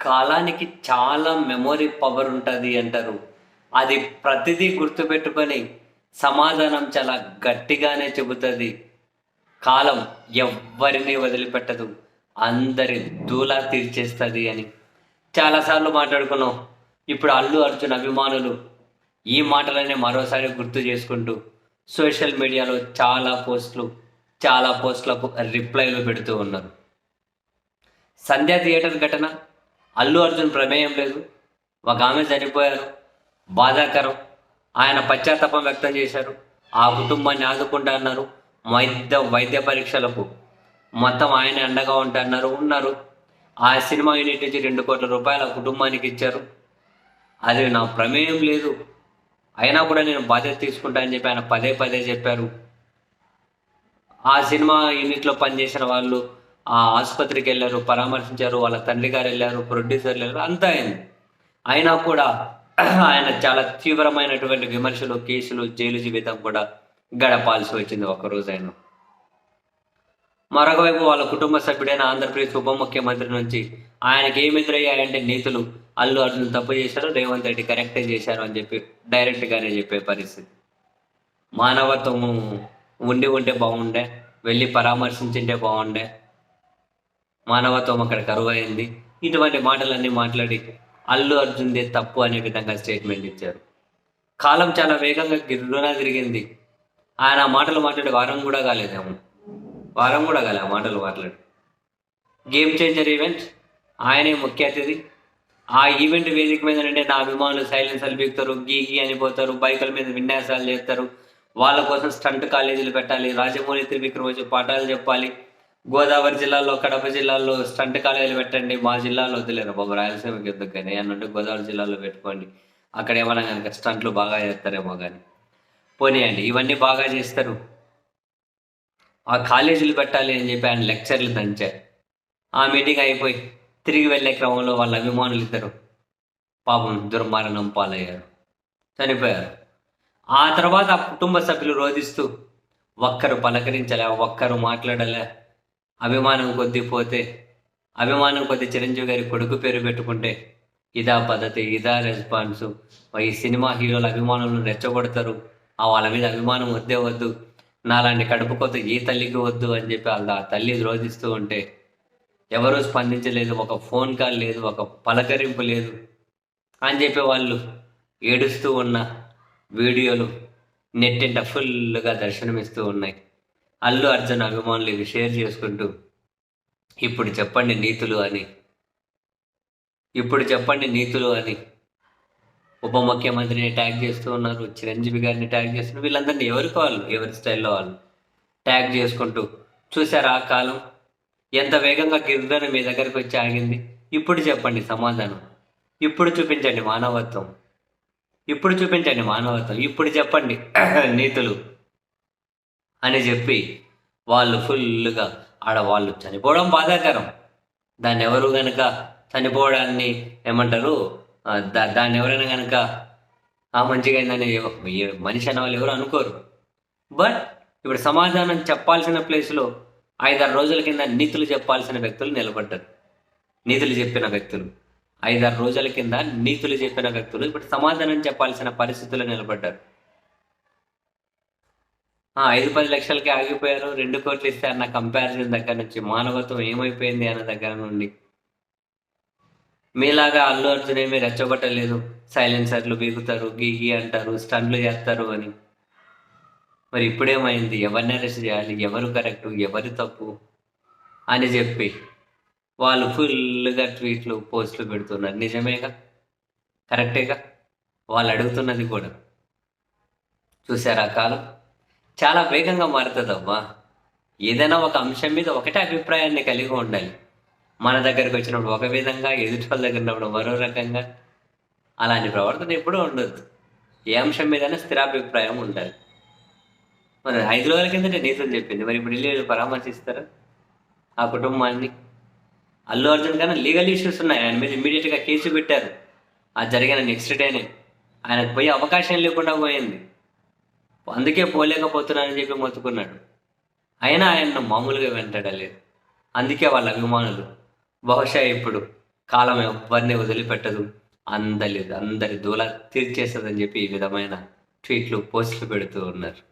కాలానికి చాలా memory power ఉంటుంది అంటారు. అది ప్రతిదీ గుర్తుపెట్టుకొని సమాధానం చాలా గట్టిగానే చెబుతుంది. కాలం ఎవ్వరిని వదిలిపెట్టదు. అందరి దూలా తీర్చేస్తుంది అని. చాలాసార్లు మాట్లాడుకున్నాం. ఇప్పుడు అల్లు అర్జున్ అభిమానులు ఈ మాటలనే మరోసారి గుర్తు చేసుకుంటూ సోషల్ మీడియాలో చాలా పోస్టులు చాలా పోస్టులకు రిప్లైలు పెడుతూ ఉన్నారు. సంధ్యా థియేటర్ ఘటన? అల్లు అర్జున్ ప్రమేయం లేదు. ఒక ఆమె చనిపోయారు. బాధాకరం. ఆయన పశ్చాత్తాపం వ్యక్తం చేశారు. ఆ కుటుంబాన్ని ఆదుకుంటా అన్నారు వైద్య వైద్య పరీక్షలకు. మొత్తం ఆయన అండగా ఉంటున్నారు ఉన్నారు. ఆ సినిమా యూనిట్ నుంచి రెండు కోట్ల రూపాయలు ఆ కుటుంబానికి ఇచ్చారు. అది నా ప్రమేయం లేదు. అయినా కూడా నేను బాధ్యత తీసుకుంటా అని చెప్పి ఆయన పదే పదే చెప్పారు. ఆ సినిమా యూనిట్లో పనిచేసిన వాళ్ళు ఆ ఆసుపత్రికి వెళ్ళారు పరామర్శించారు వాళ్ళ తండ్రి గారు వెళ్ళారు ప్రొడ్యూసర్లు వెళ్ళారు అంతా అయింది. అయినా కూడా ఆయన చాలా తీవ్రమైనటువంటి విమర్శలు కేసులు జైలు జీవితం కూడా గడపాల్సి వచ్చింది ఒకరోజు ఆయన మరొకవైపు వాళ్ళ కుటుంబ సభ్యుడైన ఆంధ్రప్రదేశ్ ఉప ముఖ్యమంత్రి నుంచి ఆయనకి ఏమి ఎదురయ్యాయంటే నీతులు అల్లు అర్జున్ తప్పు చేశారు రేవంత్ రెడ్డి కరెక్టే చేశారు అని చెప్పి డైరెక్ట్గానే చెప్పే పరిస్థితి. మానవత్వము ఉండి ఉంటే బాగుండే వెళ్ళి పరామర్శించింటే బాగుండే మానవత్వం అక్కడ కరువైంది. ఇటువంటి మాటలన్నీ మాట్లాడి అల్లు అర్జున్దే తప్పు అనే విధంగా స్టేట్మెంట్ ఇచ్చారు. కాలం చాలా వేగంగా గిర్రునా తిరిగింది. ఆయన ఆ మాటలు మాట్లాడి వారం కూడా కాలేదేమో. వారం కూడా కాలే ఆ మాటలు మాట్లాడి. గేమ్ చేంజర్ ఈవెంట్ ఆయనే ముఖ్య అతిథి. ఆ ఈవెంట్ వేదిక మీద నుండి నా అభిమానులు సైలెన్సర్లు బీగుతారు గీ గీ అని పోతారు. బైకుల మీద విన్యాసాలు చేస్తారు. వాళ్ళ కోసం స్టంట్ కాలేజీలు పెట్టాలి. రాజమౌళి త్రివిక్రమ వచ్చి పాఠాలు చెప్పాలి. గోదావరి జిల్లాలో కడప జిల్లాలో స్టంట్ కాలేజీలు పెట్టండి మా జిల్లాలో వద్దులేరు బాబు. రాయలసీమకి ఎందుకు కానీ అన్నట్టు గోదావరి జిల్లాలో పెట్టుకోండి. అక్కడ ఏమన్నా కనుక స్టంట్లు బాగా చేస్తారేమో కానీ పోనీయండి ఇవన్నీ బాగా చేస్తారు. ఆ కాలేజీలు పెట్టాలి అని చెప్పి ఆయన లెక్చర్లు దంచారు. ఆ మీటింగ్ అయిపోయి తిరిగి వెళ్ళే క్రమంలో వాళ్ళ అభిమానులు ఇద్దరు పాపం దుర్మరణం పాలయ్యారు. చనిపోయారు. ఆ తర్వాత ఆ కుటుంబ సభ్యులు రోధిస్తూ ఒక్కరు పలకరించలే ఒక్కరు మాట్లాడలే. అభిమానం కొద్ది పోతే అభిమానం కొద్ది చిరంజీవి గారి కొడుకు పేరు పెట్టుకుంటే ఇదా పద్ధతి ఇదా రెస్పాన్స్. ఈ సినిమా హీరోల అభిమానులను రెచ్చగొడతారు. ఆ వాళ్ళ మీద అభిమానం వద్దే వద్దు. నాలాంటి కడుపు కొత్త ఏ తల్లికి వద్దు అని చెప్పి వాళ్ళ ఆ తల్లి రోధిస్తూ ఉంటే ఎవరూ స్పందించలేదు ఒక ఫోన్ కాల్ లేదు ఒక పలకరింపు లేదు అని చెప్పి వాళ్ళు ఏడుస్తూ ఉన్న వీడియోలు నెట్టింట ఫుల్గా దర్శనమిస్తూ ఉన్నాయి. అల్లు అర్జున్ అభిమానులు ఇవి షేర్ చేసుకుంటూ ఇప్పుడు చెప్పండి నీతులు అని ఇప్పుడు చెప్పండి నీతులు అని ఉప ముఖ్యమంత్రిని ట్యాగ్ చేస్తూ ఉన్నారు. చిరంజీవి గారిని ట్యాగ్ చేస్తున్నారు. వీళ్ళందరినీ ఎవరికి వాళ్ళు? ఎవరి స్టైల్లో వాళ్ళు? ట్యాగ్ చేసుకుంటూ చూసారా ఆ కాలం? ఎంత వేగంగా గిరిజన మీ దగ్గరికి వచ్చి ఆగింది? ఇప్పుడు చెప్పండి సమాధానం. ఇప్పుడు చూపించండి మానవత్వం. ఇప్పుడు చూపించండి మానవత్వం. ఇప్పుడు చెప్పండి నీతులు. అని చెప్పి వాళ్ళు ఫుల్గా ఆడవాళ్ళు చనిపోవడం బాధాకరం. దాన్ని ఎవరు కనుక చనిపోవడాన్ని ఏమంటారు? దా దాన్ని ఎవరైనా కనుక ఆ మంచిగా అయిందని మనిషి అనే వాళ్ళు ఎవరు అనుకోరు. బట్ ఇప్పుడు సమాధానం చెప్పాల్సిన ప్లేస్లో ఐదారు రోజుల కింద నీతులు చెప్పాల్సిన వ్యక్తులు నిలబడ్డారు. నీతులు చెప్పిన వ్యక్తులు. ఐదారు రోజుల కింద నీతులు చెప్పిన వ్యక్తులు ఇప్పుడు సమాధానం చెప్పాల్సిన పరిస్థితుల్లో నిలబడ్డారు. ఐదు పది లక్షలకి ఆగిపోయారు. రెండు కోట్లు ఇస్తే అన్న కంపారిజన్ దగ్గర నుంచి మానవత్వం ఏమైపోయింది అన్న దగ్గర నుండి. మీలాగా అల్లు అర్జున్ ఏమీ రెచ్చగొట్టలేదు. సైలెన్సర్లు బీగుతారు గీగి అంటారు స్టన్లు చేస్తారు అని. మరి ఇప్పుడేమైంది? ఎవరిని అరెస్ట్ చేయాలి? ఎవరు కరెక్ట్ ఎవరు తప్పు? అని చెప్పి వాళ్ళు ఫుల్గా ట్వీట్లు పోస్టులు పెడుతున్నారు. నిజమేగా? కరెక్టేగా వాళ్ళు అడుగుతున్నది కూడా. చూసారా కాలం? చాలా వేగంగా మారుతుందమ్మా. ఏదైనా ఒక అంశం మీద ఒకటే అభిప్రాయాన్ని కలిగి ఉండాలి. మన దగ్గరకు వచ్చినప్పుడు ఒక విధంగా ఎదుటి వాళ్ళ దగ్గర ఉన్నప్పుడు మరో రకంగా. అలాంటి ప్రవర్తన ఎప్పుడూ ఉండొద్దు ఏ అంశం మీదైనా స్థిరాభిప్రాయం ఉండాలి. మరి ఐదు రోజుల కిందటే నీతులు చెప్పింది. మరి ఇప్పుడు వెళ్ళి పరామర్శిస్తారా? ఆ కుటుంబాన్ని? అల్లు అర్జున్ కన్నా లీగల్ ఇష్యూస్ ఉన్నాయి. ఆయన మీద ఇమ్మీడియట్గా కేసు పెట్టారు. ఆ జరిగిన నెక్స్ట్ డేనే. ఆయనకు పోయే అవకాశం లేకుండా పోయింది. అందుకే పోలేకపోతున్నానని చెప్పి మొత్తుకున్నాడు. అయినా ఆయన్ను మామూలుగా వెంటాడలేదు అందుకే వాళ్ళ అభిమానులు బహుశా ఇప్పుడు కాలం ఎవరిని వదిలిపెట్టదు. అందరి అందరి దూల తీర్చేస్తుందని చెప్పి ఈ విధమైన ట్వీట్లు పోస్టులు పెడుతూ ఉన్నారు.